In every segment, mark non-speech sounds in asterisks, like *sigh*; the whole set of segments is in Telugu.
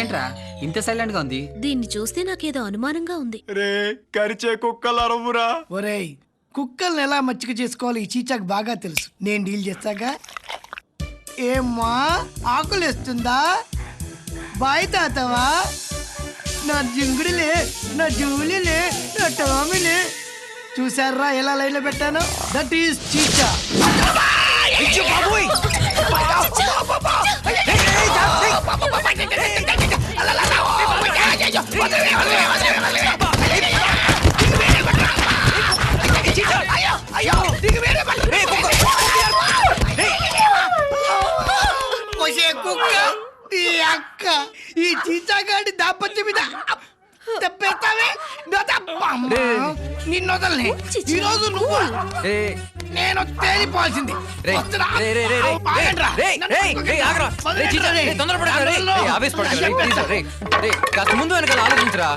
ఇదేంట్రా ఇంత సైలెంట్గా ఉంది దీన్ని చూస్తే నాకేదో అనుమానంగా ఉంది రే కరిచే కుక్కలు అరవురా ఒరేయ్ కుక్కల్ని ఎలా మచ్చిక చేసుకోవాలి ఈ చీచాకు బాగా తెలుసు నేను డీల్ చేస్తాగా ఏమ్మా ఆకులు వేస్తుందా బాయ్ తాతవా నా జింగుడిలే నా జూలిలే నా టామిలే చూసారా ఎలా లైన్లో పెట్టాను దట్ ఈస్ చీచా అందులో. రే ఆవేశపడకు రే ప్లీజ్ రే రే కాస్త ముందు వెనకాల ఆలోచించరా.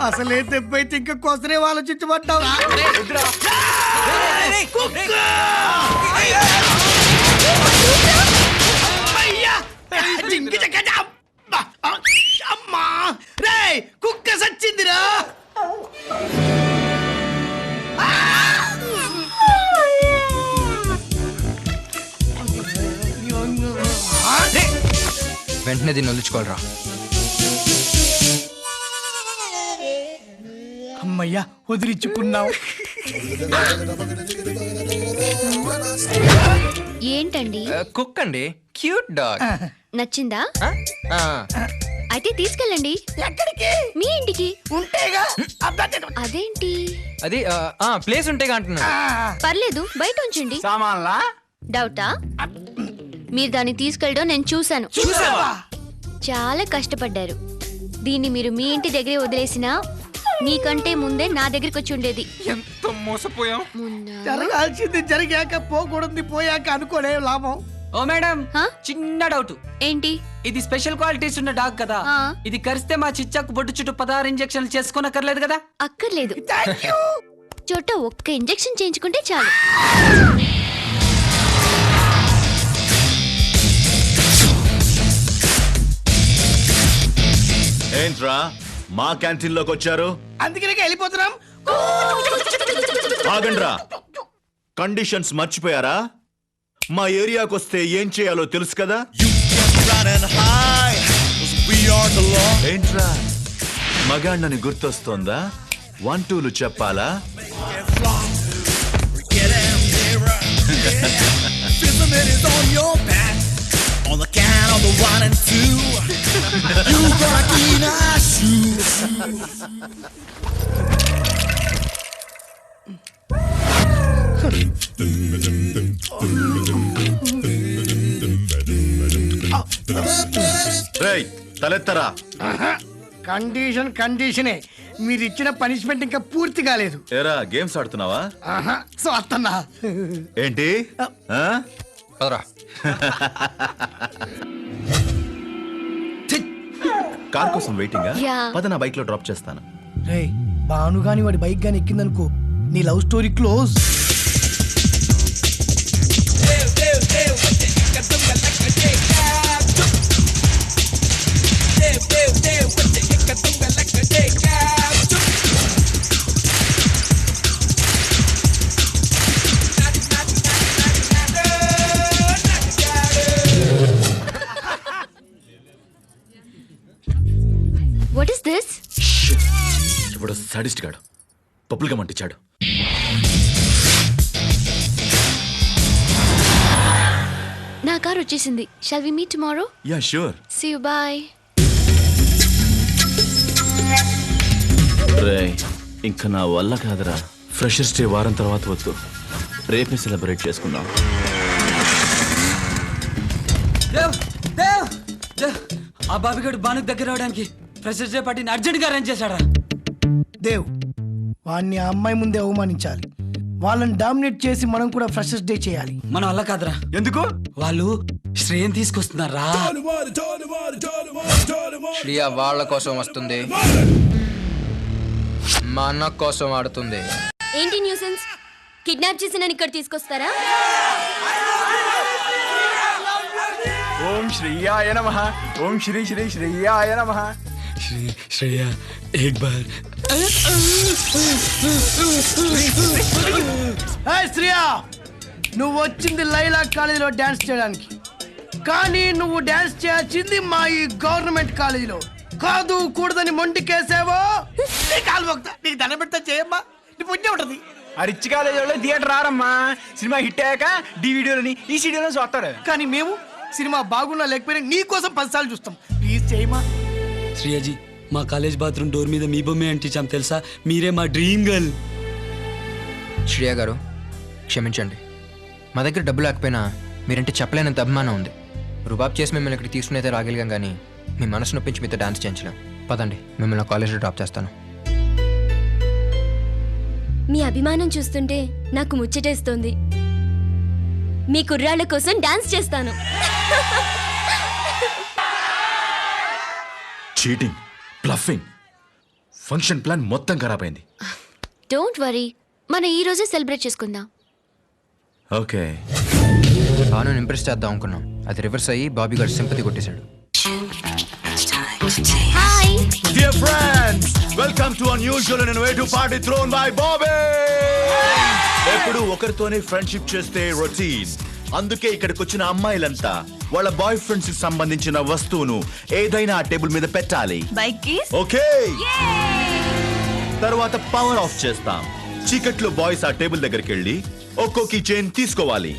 అసలే దెబ్బైతే ఇంకా కోసరే ఆలోచించబడ్డావు వెంటనే దీన్ని వదిలించుకోవాలరా. అమ్మయ్యా వదిలించుకున్నావు. ఏంటండి? కుక్ అండి క్యూట్ డాగ్. నచ్చిందా? అయితే తీసుకెళ్ళండి. ఎక్కడికి? మీ ఇంటికి. ఉంటేగా అబ్బా! అదేంటి? అది ప్లేస్ ఉంటేగా అంటున్నా ఆ, పర్లేదు బయట ఉంచండి. సామాన్లా? డౌటా? మీరు దాన్ని తీసుకెళ్ళడం నేను చూశాను. చాలా కష్టపడ్డారు. దీన్ని మీరు మీ ఇంటి దగ్గరే వదిలేసినా మీకంటే ముందే నా దగ్గరికి వచ్చి ఉండేది. ఎంత మోసపోయాం? జరగాల్సింది జరిగాక పోకూడదు పోయాక అనుకోనే లాభం. ఓ మేడం? చిన్న డౌట్. ఏంటి? ఇది స్పెషల్ క్వాలిటీస్ ఉన్న డాగ్ కదా. ఇది కరిస్తే మా చిచ్చాకు బొట్టు చుట్టూ పదహారు ఇంజక్షన్లు చేసుకోనక్కర్లేదు కదా. అక్కర్లేదు. చోట ఒక్క ఇంజెక్షన్ చేయించుకుంటే చాలు. ఏంట్రా? మా క్యాంటీన్లోకి వచ్చారు అందుకనే వెళ్ళిపోతున్నాం. ఆగండ్రా. కండిషన్స్ మర్చిపోయారా? మా ఏరియాకి వస్తే ఏం చేయాలో తెలుసు కదా? ఏంట్రా? మగాణ్ణని గుర్తొస్తోందా? వన్ టూలు చెప్పాలా? *laughs* On the count of the one and two. you gonna. రేయ్ తలెత్తరా? కండిషన్ కండిషనే మీరు ఇచ్చిన పనిష్మెంట్ ఇంకా పూర్తి కాలేదు. ఏరా గేమ్స్ ఆడుతున్నావా? ఆహా, సో అత్తన్నా. ఏంటి? ఆ? పదరా. *laughs* కార్ కోసం వెయిటింగ్ యా. పద నా బైక్లో డ్రాప్ చేస్తాను. రే బాను గాని వాడి బైక్ గాని ఎక్కిందనుకో నీ లవ్ స్టోరీ క్లోజ్ సడిస్ట్ గాడు పప్పులుగా మంటించాడు నా కార్ వచ్చేసింది. Shall we meet tomorrow yeah sure see you bye రే ఇంకా నా వల్ల కాదురా. ఫ్రెషర్స్ డే వారం తర్వాత వద్దు. రేపే సెలబ్రేట్ చేసుకుందాం. దేవ్ దేవ్ దేవ్. ఆ బాబిగాడు బానుకు దగ్గర అవడానికి ఫ్రెషర్స్ డే పార్టీని అర్జెంట్గా అరేంజ్ చేశాడా దేవ్ వాడిని ఆ అమ్మాయి ముందే అవమానించాలి. వాళ్ళని డామినేట్ చేసి మనం కూడా ఫ్రెషర్స్ డే చేయాలి. మన వల్ల కాదురా. ఎందుకు? వాళ్ళు శ్రేయం తీసుకొస్తున్నారా? శ్రియ వాళ్ళ కోసం వస్తుంది. మా అన్న కోసం ఆడుతుంది. ఏంటి న్యూసెన్స్? కిడ్నాప్ చేసి నన్ను ఇక్కడ తీసుకొస్తారా? ఓం శ్రీయాయ నమ. ఓం శ్రీ శ్రీ శ్రీయాయ నమ. శ్రేయ ఏక్ బార్. ఏయ్ శ్రియా నువ్వు వచ్చింది లైలా కాలేజీలో డాన్స్ చేయడానికి. కానీ నువ్వు డాన్స్ చేయాల్సింది మా ఈ గవర్నమెంట్ కాలేజీలో. కాదు కూడదని మొండికేసావో నీ కాలు మొక్తా. నీకు దండం పెడతా చేయమ్మా. నీ పుణ్యం ఉంటది. ఆ రిచ్ కాలేజ్ వాళ్ళు థియేటర్ రారమ్మా. సినిమా హిట్ అయ్యాక డివిడియోలని ఈ సీడీలో చూస్తారు. కానీ మేము సినిమా బాగున్నా లేకపోయినా నీ కోసం పదిసార్లు చూస్తాం. ప్లీజ్ చేయమా శ్రేయజీ మా కాలేజ్ బాత్రూమ్ డోర్ మీద మీ బొమ్మే అంటించాం తెలుసా? మీరే మా డ్రీమ్ గర్ల్ శ్రేయ గారు క్షమించండి. మా దగ్గర డబ్బు లేకపోయినా మీరంటే చెప్పలేనంత అభిమానం ఉంది. రుబాబ్ చేసి మిమ్మల్ని ఇక్కడ తీసుకుని అయితే రాగలిగాం కానీ మీ మనసు నొప్పించి మీతో డాన్స్ చేయించలేం. పదండి మిమ్మల్ని కాలేజ్లో డ్రాప్ చేస్తాను. మీ అభిమానం చూస్తుంటే నాకు ముచ్చటేస్తోంది. మీ కుర్రాళ్ళ కోసం డాన్స్ చేస్తాను. *laughs* చీటింగ్ బ్లఫింగ్ ఫంక్షన్ ప్లాన్ మొత్తం ఖరాబ్ అయింది. డోంట్ వరీ మనం ఈ రోజే సెలబ్రేట్ చేసుకుందాం. ఓకే భాను ఇంప్రెస్ చేద్దాం అనుకున్నాం. అది రివర్స్ అయ్యి బాబీ గారు సింపతి కొట్టేశాడు. Hi dear friends welcome to an unusual and innovative party thrown by Bobby ఎప్పుడు ఒకరితోనే ఫ్రెండ్షిప్ చేస్తే రొటీన్ అందుకే ఇక్కడికి వచ్చిన అమ్మాయిలంతా వాళ్ళ బాయ్ ఫ్రెండ్స్కి సంబంధించిన వస్తువును ఏదైనా ఆ టేబుల్ మీద పెట్టాలి. Bike okay. తర్వాత పవర్ ఆఫ్ చేస్తాం. చీకట్లో బాయ్స్ ఆ టేబుల్ దగ్గరికి వెళ్ళి ఒక్కో కీ చైన్ తీసుకోవాలి.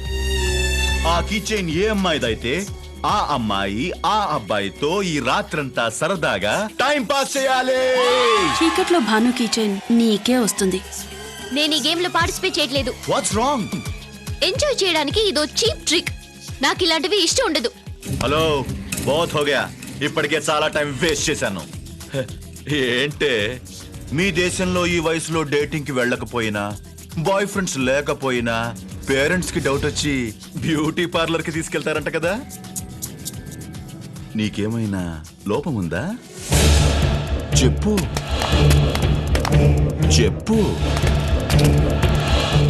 ఆ కీ చైన్ ఏ అమ్మాయిదైతే ఆ అమ్మాయి ఆ అబ్బాయితో ఈ రాత్రంతా సరదాగా టైం పాస్ చేయాలి. చీకట్లో భాను కిచెన్ నీకే వస్తుంది. నేను ఈ గేమ్లో పార్టిసిపేట్ చేయట్లేదు. వాట్స్ రాంగ్ ఎంజాయ్ చేయడానికి ఇదో చీప్ ట్రిక్ నాకు ఇలాంటివి ఇష్టం ఉండదు. హలో బోత్ హోగా ఇప్పటికే చాలా టైం వేస్ట్ చేశాను. హ, ఏంటే? మీ దేశంలో ఈ వయసులో డేటింగ్కి వెళ్ళకపోయినా బాయ్ ఫ్రెండ్స్ లేకపోయినా పేరెంట్స్కి డౌట్ వచ్చి బ్యూటీ పార్లర్కి తీసుకెళ్తారంట కదా? నీకేమైనా లోపం ఉందా? చెప్పు. చెప్పు.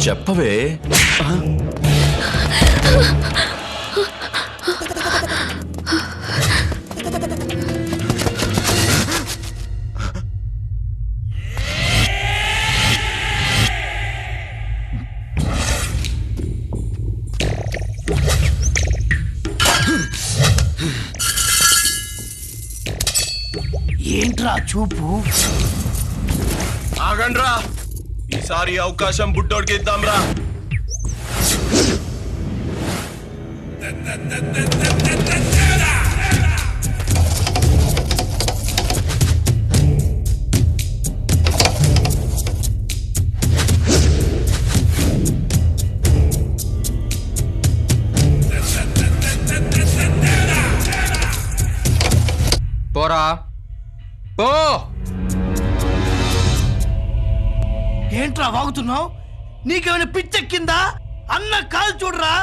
చెప్పవే. ఏంట్రా చూపు? ఆగండ్రా. ఈసారి అవకాశం బుడ్డోడికి ఇద్దాంరా పోరా పో ఏంట్రా వాగుతున్నావు? నీకేమైనా పిచ్చెక్కిందా? అన్న కాలు చూడరా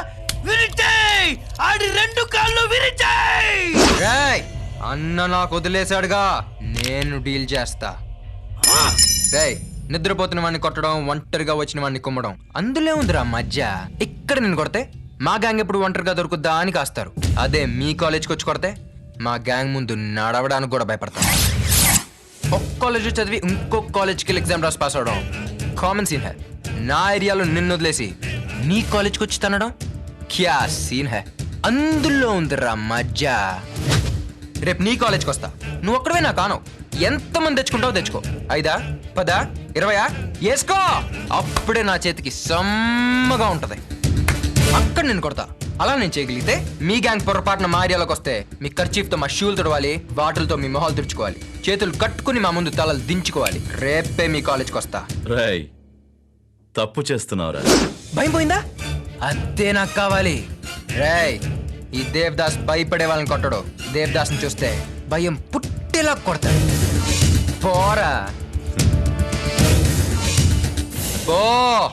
విరిచేయ్! ఆడి రెండు కాళ్ళు విరిచేయ్! రేయ్ అన్న నాకు వదిలేశాడుగా నేను డీల్ చేస్తా. రేయ్ నిద్రపోతున్న వాడిని కొట్టడం ఒంటరిగా వచ్చిన వాడిని కుమ్మడం అందులో ఉందిరా మధ్య ఇక్కడ నేను కొడితే మా గ్యాంగ్ ఎప్పుడు ఒంటరిగా దొరుకుద్దా అని కాస్తారు. అదే మీ కాలేజ్కి వచ్చి కొడితే మా గ్యాంగ్ ముందు నడవడానికి కూడా భయపడతాం ఒక కాలేజ్ చదివి ఇంకో కాలేజ్కి వెళ్ళి ఎగ్జామ్ రాసి పాస్ అవడం. కామన్ సీన్ హై నా ఏరియాలో నిన్ను వదిలేసి నీ కాలేజ్కి వచ్చి తనడం క్యా సీన్ హై అందులో ఉందిరా మజ్జా. రేపు నీ కాలేజ్కి వస్తా. నువ్వు ఒక్కడవే నా కాను ఎంతమంది తెచ్చుకుంటావు తెచ్చుకో. ఐదా? పదా? ఇరవయా? వేసుకో! అప్పుడే నా చేతికి సమ్మగా ఉంటది. అక్కడ నేను కొడతా. అలా నేను చేయగలిగితే మీ గ్యాంగ్ పొరపాటున మా ఏరియాలోకి వస్తే మీ ఖర్చీఫ్తో మా షూలు తుడవాలి బాటిల్తో మీ మొహాలు తుడుచుకోవాలి. చేతులు కట్టుకుని మా ముందు తలలు దించుకోవాలి. రేపే మీ కాలేజ్కి వస్తా. తప్పు చేస్తున్నావురా. భయం పోయిందా? అదే నాకు కావాలి. రేయ్ ఈ దేవదాస్ భయపడే వాళ్ళని కొట్టడు. దేవదాస్ని చూస్తే భయం పుట్టేలా కొడతాడు. పోరా. పో.